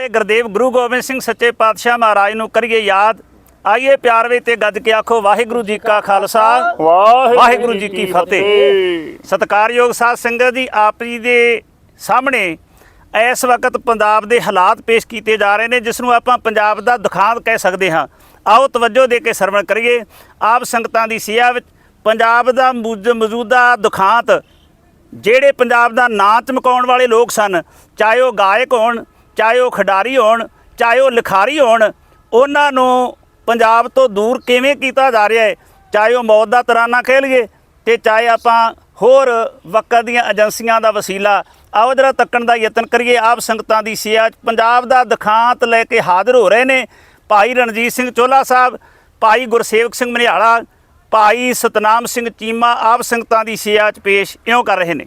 ਵਾਲੇ ਗੁਰਦੇਵ ਗੁਰੂ ਗੋਬਿੰਦ ਸਿੰਘ ਸੱਚੇ ਪਾਤਸ਼ਾਹ ਮਹਾਰਾਜ ਨੂੰ ਕਰੀਏ ਯਾਦ। ਆਈਏ ਪਿਆਰ ਵਿੱਚ ਤੇ ਗੱਜ ਕੇ ਆਖੋ ਵਾਹਿਗੁਰੂ ਜੀ ਕਾ ਖਾਲਸਾ। ਵਾਹਿਗੁਰੂ ਜੀ ਕੀ ਫਤਿਹ। ਸਤਿਕਾਰਯੋਗ ਸਾਧ ਸੰਗਤ ਜੀ ਆਪ ਜੀ ਦੇ ਸਾਹਮਣੇ ਇਸ ਵਕਤ ਪੰਜਾਬ ਦੇ ਹਾਲਾਤ ਪੇਸ਼ ਕੀਤੇ ਜਾ ਰਹੇ ਨੇ ਜਿਸ ਨੂੰ ਆਪਾਂ ਪੰਜਾਬ ਦਾ ਦੁਖਾਂਤ ਕਹਿ ਸਕਦੇ ਹਾਂ। ਆਓ ਤਵੱਜੋ ਦੇ ਕੇ ਸਰਵਣ ਕਰੀਏ। ਆਪ ਸੰਗਤਾਂ ਦੀ ਸਿਆ ਵਿੱਚ ਪੰਜਾਬ ਦਾ ਮੌਜ- ਮੌਜੂਦਾ ਦੁਖਾਂਤ ਜਿਹੜੇ ਪੰਜਾਬ ਦਾ ਨਾਂ ਚਮਕਾਉਣ ਵਾਲੇ ਲੋਕ ਸਨ ਚਾਹੇ ਉਹ ਗਾਇਕ ਹੋਣ ਚਾਹੇ ਉਹ ਖਿਡਾਰੀ ਹੋਣ, ਚਾਹੇ ਉਹ ਲਿਖਾਰੀ ਹੋਣ, ਉਹਨਾਂ ਨੂੰ ਪੰਜਾਬ ਤੋਂ ਦੂਰ ਕਿਵੇਂ ਕੀਤਾ ਜਾ ਰਿਹਾ ਹੈ? ਚਾਹੇ ਉਹ ਮੌਤ ਦਾ ਤਰਾਨਾ ਖੇਲੀਏ ਲਈਏ ਤੇ ਚਾਹੇ ਆਪਾਂ ਹੋਰ ਵਕਤ ਦੀਆਂ ਏਜੰਸੀਆਂ ਦਾ ਵਸੀਲਾ, ਆਓ ਜਰਾ ਤੱਕਣ ਦਾ ਯਤਨ ਕਰੀਏ। ਆਪ ਸੰਗਤਾਂ ਦੀ ਸਿਆ 'ਚ ਪੰਜਾਬ ਦਾ ਦਿਖਾਂਤ ਲੈ ਕੇ ਹਾਜ਼ਰ ਹੋ ਰਹੇ ਨੇ ਭਾਈ ਰਣਜੀਤ ਸਿੰਘ ਚੋਲਾ ਸਾਹਿਬ, ਭਾਈ ਗੁਰਸੇਵਕ ਸਿੰਘ ਮਨਿਆਲਾ, ਭਾਈ ਸਤਨਾਮ ਸਿੰਘ ਚੀਮਾ ਆਪ ਸੰਗਤਾਂ ਦੀ ਸਿਆ 'ਚ ਪੇਸ਼ ਇਉਂ ਕਰ ਰਹੇ ਨੇ।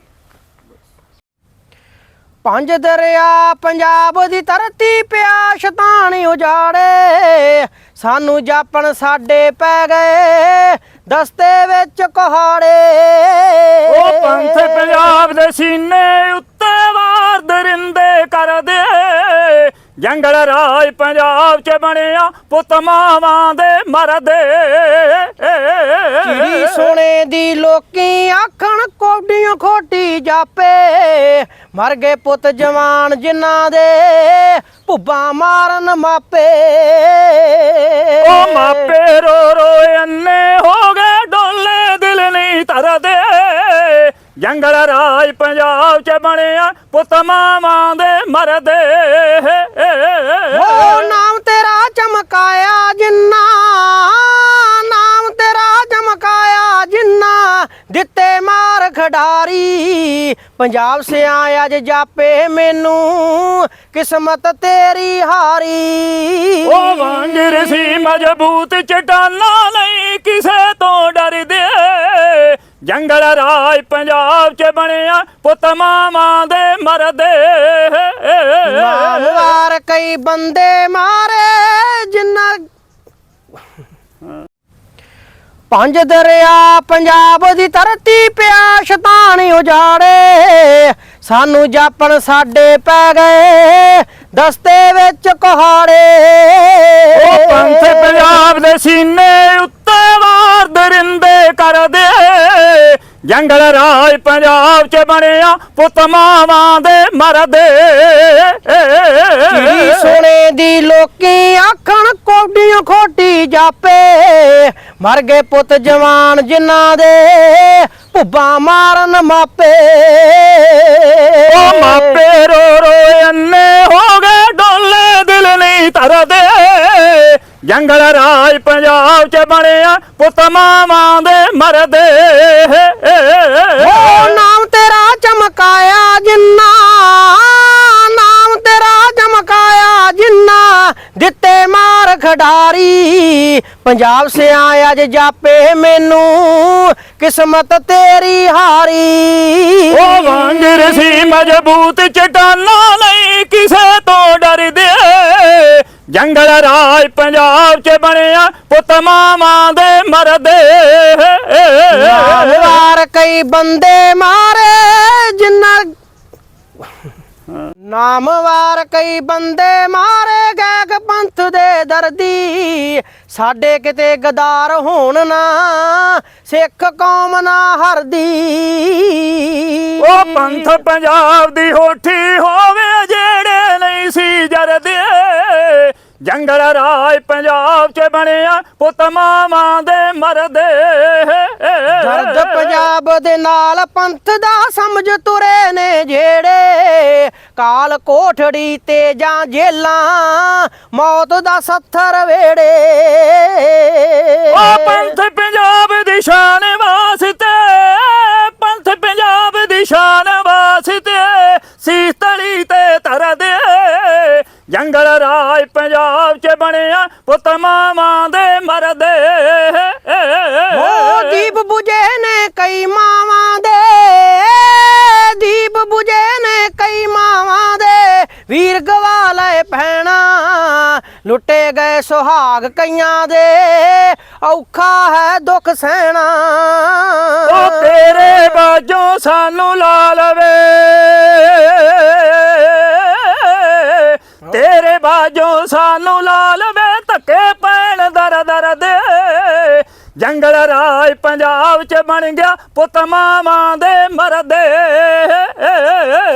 ਪੰਜ ਦਰਿਆ ਪੰਜਾਬ ਦੀ ਧਰਤੀ ਪਿਆ ਸ਼ਤਾਨ ਉਜਾੜੇ। ਸਾਨੂੰ ਜਾਪਣ ਸਾਡੇ ਪੈ ਗਏ, ਦਸਤੇ ਵਿੱਚ ਕੁਹਾੜੇ। ਉਹ ਪੰਥ ਪੰਜਾਬ ਦੇ ਸੀਨੇ ਉੱਤੇ ਵਾਰ ਦਰਿੰਦੇ ਕਰਦੇ ਜੰਗਲ ਰਾਜ ਪੰਜਾਬ ਚ ਬਣਿਆ ਪੁੱਤ ਮਾਵਾਂ ਦੇ ਮਰਦੇ। ਚਿੜੀ ਸੋਨੇ ਦੀ ਲੋਕੀ ਆਖਣ ਕੋਡੀਆਂ ਖੋਟੀ ਜਾਪੇ। ਮਰ ਗਏ ਪੁੱਤ ਜਵਾਨ ਜਿਨ੍ਹਾਂ ਦੇ ਭੁੱਬਾ ਮਾਰਨ ਮਾਪੇ। ਉਹ ਮਾਪੇ ਰੋ ਰੋ ਅੰਨੇ ਹੋ ਗਏ ਡੋਲੇ ਦਿਲ ਨਹੀਂ ਤਰਦੇ। ਜੰਗਲ ਰਾਜ ਪੰਜਾਬ ਚ ਬਣਿਆ ਪੁੱਤ ਮਾਵਾਂ ਦੇ ਮਰਦੇ ਓ ਨਾਮ ਤੇਰਾ ਚਮਕਾਇਆ ਜਿੰਨਾ ਨਾਮ ਤੇਰਾ ਚਮਕਾਇਆ ਜਿੰਨਾ। ਦਿੱਤੇ ਮਾਰ ਖਡਾਰੀ ਪੰਜਾਬ ਸਿਆ ਅੱਜ ਜਾਪੇ ਮੈਨੂੰ ਕਿਸਮਤ ਤੇਰੀ ਹਾਰੀ। ਉਹ ਵਾਂਗਰ ਸੀ ਮਜ਼ਬੂਤ ਚਟਾਨਾ ਨਹੀਂ ਕਿਸੇ ਤੋਂ ਡਰਦੇ ਜੰਗਲ ਰਾਜ ਪੰਜਾਬ ਚ ਬਣਿਆ, ਪੁੱਤ ਮਾਵਾਂ ਦੇ ਮਰਦੇ। ਨਾਮ ਕਈ ਬੰਦੇ ਮਾਰੇ, ਜਿੰਨਾ ਪੰਜ ਦਰਿਆ ਪੰਜਾਬ ਦੀ ਧਰਤੀ ਪਿਆ ਸ਼ਤਾਨ ਉਜਾੜੇ। ਸਾਨੂੰ ਜਾਪਣ ਸਾਡੇ ਪੈ ਗਏ, ਦਸਤੇ ਵਿੱਚ ਕੁਹਾੜੇ। ਜੰਗਲ ਰਾਜ ਪੰਜਾਬ ਚ ਬਣਿਆ ਪੁੱਤ ਮਾਵਾਂ ਦੇ ਮਰਦੇ। ਚਿੜੀ ਸੋਨੇ ਦੀ ਲੋਕੀ ਆਖਣ ਕੋਡੀਆਂ ਖੋਟੀ ਜਾਪੇ। ਮਰ ਗਏ ਪੁੱਤ ਜਵਾਨ ਜਿਨ੍ਹਾਂ ਦੇ ਭੁੱਬਾ ਮਾਰਨ ਮਾਪੇ। ਉਹ ਮਾਪੇ ਰੋ ਰੋ ਅੰਨੇ ਹੋ ਗਏ ਡੋਲੇ ਦਿਲ ਨਹੀਂ ਤਰਦੇ ਜੰਗਲ ਰਾਜ ਪੰਜਾਬ ਚ ਬਣਿਆ ਪੁੱਤ ਮਾਵਾਂ ਦੇ ਮਰਦੇ ਓ ਨਾਮ ਤੇਰਾ ਚਮਕਾਇਆ ਜਿੰਨਾ ਨਾਮ ਤੇਰਾ ਚਮਕਾਇਆ ਜਿੰਨਾ ਦਿੱਤੇ ਮਾਰ ਖਡਾਰੀ। ਪੰਜਾਬ ਸਿਆ ਅੱਜ ਜਾਪੇ ਮੈਨੂੰ ਕਿਸਮਤ ਤੇਰੀ ਹਾਰੀ। ਉਹ ਵਾਂਗਰ ਸੀ ਮਜ਼ਬੂਤ ਚਟਾਨਾ ਨਹੀਂ ਕਿਸੇ ਤੋਂ ਡਰਦੇ। ਜੰਗਲ ਰਾਜ ਪੰਜਾਬ ਚ ਬਣਿਆ ਪੁੱਤ ਮਾਵਾਂ ਦੇ ਮਰਦੇ। ਵਾਰ ਕਈ ਬੰਦੇ ਮਾਰੇ ਜਿੰਨਾ ਨਾਮ ਕਈ ਬੰਦੇ ਮਾਰੇ ਗਏ ਪੰਥ ਦੇ ਦਰਦੀ। ਸਾਡੇ ਕਿਤੇ ਗਦਾਰ ਹੋਣ ਨਾ, ਸਿੱਖ ਕੌਮ ਨਾ ਹਰਦੀ। ਉਹ ਪੰਥ ਪੰਜਾਬ ਦੀ ਹੋਠੀ ਹੋਵੇ, ਜਿਹੜੇ ਨਹੀਂ ਸੀ ਜਰਦੇ। ਜੰਗਲ ਰਾਜ ਪੰਜਾਬ ਚ ਬਣਿਆ ਪੁੱਤ ਮਾਵਾਂ ਦੇ ਮਰਦੇ। ਦਰਦ ਪੰਜਾਬ ਦੇ ਨਾਲ ਪੰਥ ਦਾ ਸਮਝ ਤੁਰੇ ਨੇ ਜਿਹੜੇ ਕਾਲ ਕੋਠੜੀ ਤੇ ਜਾਂ ਜੇਲਾਂ ਮੌਤ ਦਾ ਸੱਥਰ ਵੇੜੇ। ਉਹ ਪੰਥ ਪੰਜਾਬ ਦੀ ਸ਼ਾਨ ਵਾਸਤੇ ਪੰਥ ਪੰਜਾਬ ਦੀ ਸ਼ਾਨ ਚ ਬਣਿਆ ਪੁੱਤ ਮਾਵਾਂ ਦੇ ਮਰਦੇ। ਉਹ ਦੀਪ 부ਜੇ ਨੇ ਕਈ ਮਾਵਾਂ ਦੇ। ਦੀਪ 부ਜੇ ਨੇ ਕਈ ਮਾਵਾਂ ਦੇ। ਵੀਰ ਗਵਾ ਲਏ ਭੈਣਾ ਲੁੱਟੇ ਗਏ ਸੁਹਾਗ ਕਈਆਂ ਦੇ। ਔਖਾ ਹੈ ਦੁੱਖ ਸਹਿਣਾ। ਉਹ ਤੇਰੇ ਬਾਝੋਂ ਸਾਨੂੰ ਲਾ ਲਵੇ ਤੇਰੇ ਬਾਝੋਂ ਸਾਨੂੰ ਲਾਲ ਵੇ ਧੱਕੇ ਪੈਣ ਦਰ ਦਰ ਦੇ। ਜੰਗਲ ਰਾਜ ਪੰਜਾਬ ਚ ਬਣ ਗਿਆ ਪੁੱਤ ਮਾਵਾਂ ਦੇ ਮਰਦੇ।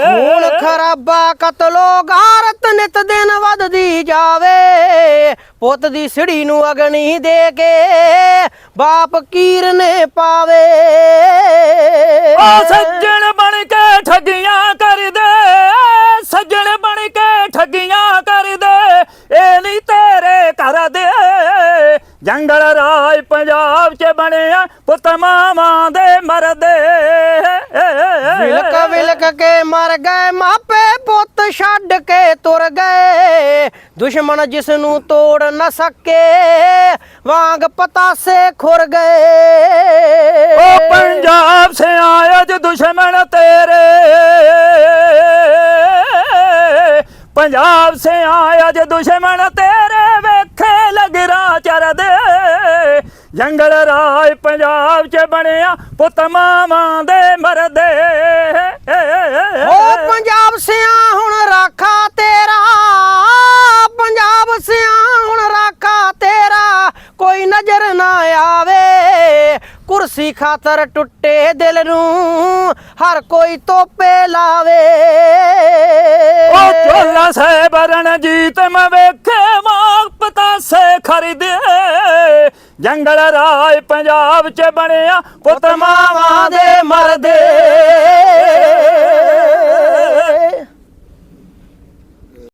ਖੂਨ ਖਰਾਬਾ ਕਤਲੋ ਗਾਰਤ ਨਿਤ ਦਿਨ ਵੱਧਦੀ ਜਾਵੇ। ਪੁੱਤ ਦੀ ਸਿੜੀ ਨੂੰ ਅਗਨੀ ਦੇ ਕੇ ਬਾਪ ਕੀਰ ਨੇ ਪਾਵੇ। ਓ ਸੱਜਣ ਬਣ ਕੇ ਠੱਗੀਆਂ ਕਰਦੇ। ਸੱਜਣ ਬਣ ਕੇ ਠੱਗੀਆਂ ਇਹ ਨਹੀਂ ਤੇਰੇ ਘਰ ਦੇ। ਜੰਗਲ ਰਾਜ ਪੰਜਾਬ ਚ ਬਣਿਆ ਪੁੱਤ ਮਾਵਾਂ ਦੇ ਮਰਦੇ। ਵਿਲਕ ਵਿਲਕ ਕੇ ਮਰ ਗਏ ਮਾਪੇ ਪੁੱਤ ਛੱਡ ਕੇ ਤੁਰ ਗਏ। ਦੁਸ਼ਮਣ ਜਿਸ ਨੂੰ ਤੋੜ ਨਾ ਸਕੇ ਵਾਂਗ ਪਤਾਸੇ ਖੁਰ ਗਏ। ਓ ਪੰਜਾਬ ਸੇ ਆਇਆ ਪੰਜਾਬ ਸੇ ਆਇਆ ਜ ਦੁਸ਼ਮਣ ਤੇਰੇ ਵੇਖੇ ਲਗਰਾ ਚਰਦੇ। ਜੰਗਲ ਰਾਜ ਪੰਜਾਬ ਚ ਬਣਿਆ ਪੁੱਤ ਮਾਵਾਂ ਦੇ ਮਰਦੇ। ਓ ਪੰਜਾਬ ਸਿਆ ਹੁਣ ਰਾਖਾ ਤੇਰਾ, ਪੰਜਾਬ ਸਿਆ ਹੁਣ ਰਾਖਾ ਤੇਰਾ, ਕੋਈ ਨਜ਼ਰ ਨਾ ਆਵੇ। ਕੁਰਸੀ ਖਾਤਰ ਟੁੱਟੇ ਦਿਲ ਨੂੰ, ਹਰ ਕੋਈ ਤੋਪੇ ਲਾਵੇ। ਓ ਚੋਲਾ ਸਾਹਿਬ ਰਣਜੀਤ, ਮੈਂ ਵੇਖੇ ਵਾਂਗ ਪਤਾਸੇ ਖਰੀਦੇ। ਜੰਗਲ ਰਾਜ ਪੰਜਾਬ ਚ ਬਣਿਆ, ਪੁੱਤ ਮਾਵਾਂ ਦੇ ਮਰਦੇ।